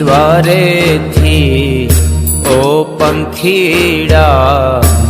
દ્વારેથી ઓ પંખીડા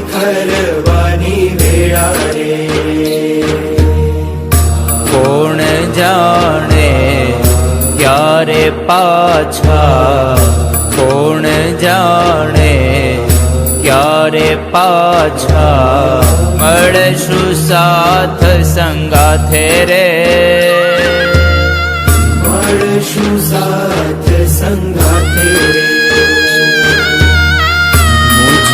વિખરવાની વેળા રે કોણ જાણે ક્યારે પાછા? કોણ જાણે ક્યારે પાછા? મળશું સાથ સંગાથે રે. મળશું સાથ સંગાથે રે.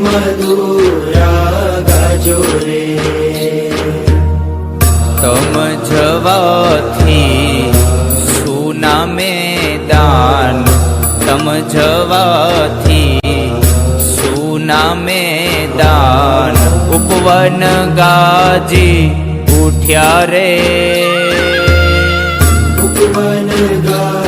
મધુરા ગાજો તમ જવાથી સુના મેદાન તમ જવાથી સુના મેદાન ઉપવન ગાજી ઉઠ્યા રે ઉપવન ગાજી